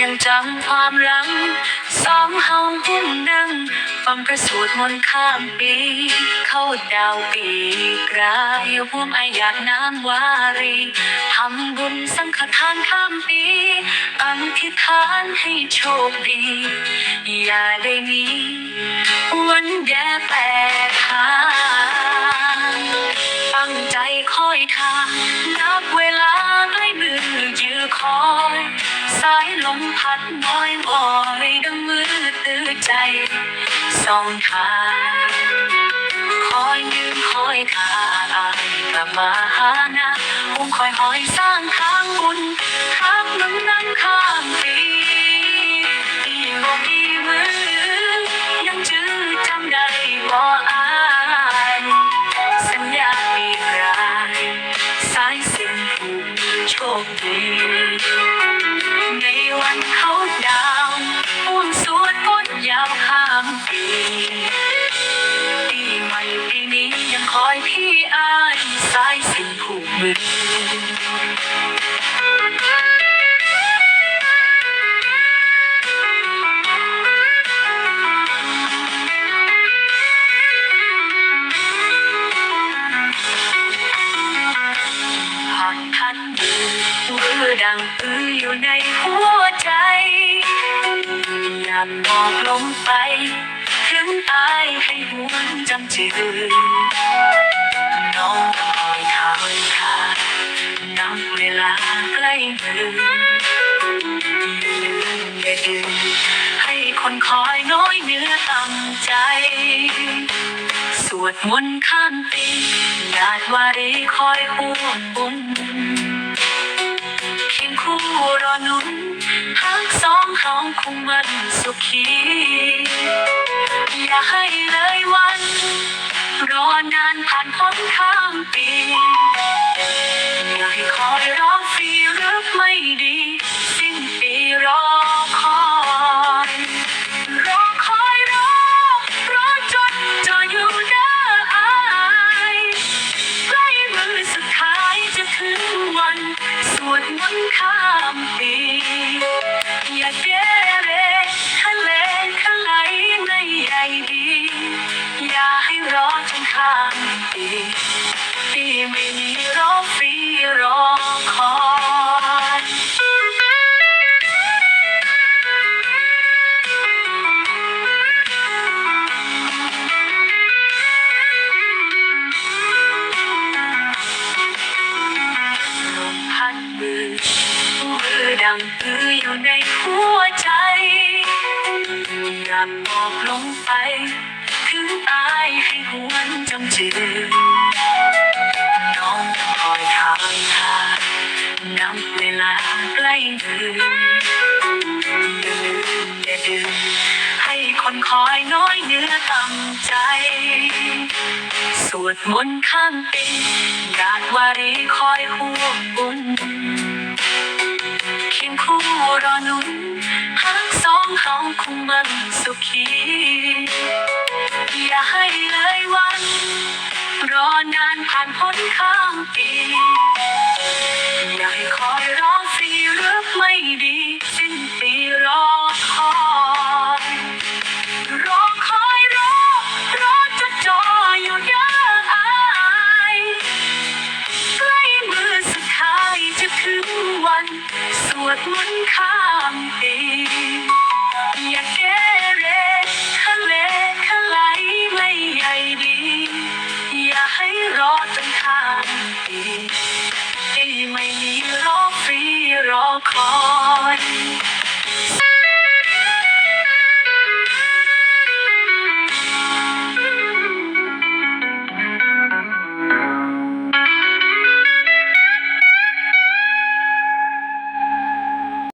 ยังจำความรังสองเฮาหุ้นนั่งฟังกระสวดมนต์ข้ามปี เข้าดาวปีกรายห่วมไอายอยากน้ำวารีทำบุญสังฆทานข้ามปีอธิฐานให้โชคดี อย่าได้มีวันแย่แปร สายลมพัดน้อยวอยดังมือตื้อใจสองทาคอยยืนคอยทางกลับมาหานะคงคอยหอยสร้างทางบุญทางมึงนั้นข้ามปีอีโมดีมือ ยังจื้อจำได้บ่อายสัญญาปีรายสายสิ้นผูกโชคดี ผูกมือหากทันยืนมือดังอืออยู่ในหัวใจยากบอกลงไป ถึงตายให้หวนจำจืนน้อง คอยทานับเวลาใกล้มือนอย่าดืนให้คนคอยน้อยเนื้อต่ำใจ สวดมนต์ข้ามปีญาติวารีคอยห่วงบุญเคียงคู่รอนุนหากสองเขาคงมันสุขี อย่าให้เลยวัน รอนานผ่านพ้นข้ามปีอย่าให้คอยร้องฟรีหรือไม่ดี สิ้นปีรอคอยรอคอยรอรอจนจะอยู่เด้ออายใกล้มือสุดท้ายจะถึงวัน สวดมนต์ข้ามปีอย่าเกามปีปีไม่มีรอฟีรอคอยลมพัดมือมือดังปืออยู่ในหัวใจอยากบอกลงไป ถึงตายให้หวนจำจืน คอยน้อยเนื้อต่ำใจ สวดมนต์ข้ามปีญาติวารีคอยห่วงบุญเคียงคู่รอหนุนหากสองเขาคงมันสุขีอย่าให้เลยวัน รอนานผ่านพ้นข้ามปี อย่าให้คอยร้องฟรีหรือไม่ดี วดมนต์ข้ามปีอย่าเกเรทะเลทลายไม่ใหญ่ดี อย่าให้รอจนข้ามปีที่ไม่มีรอฟรีรอคอย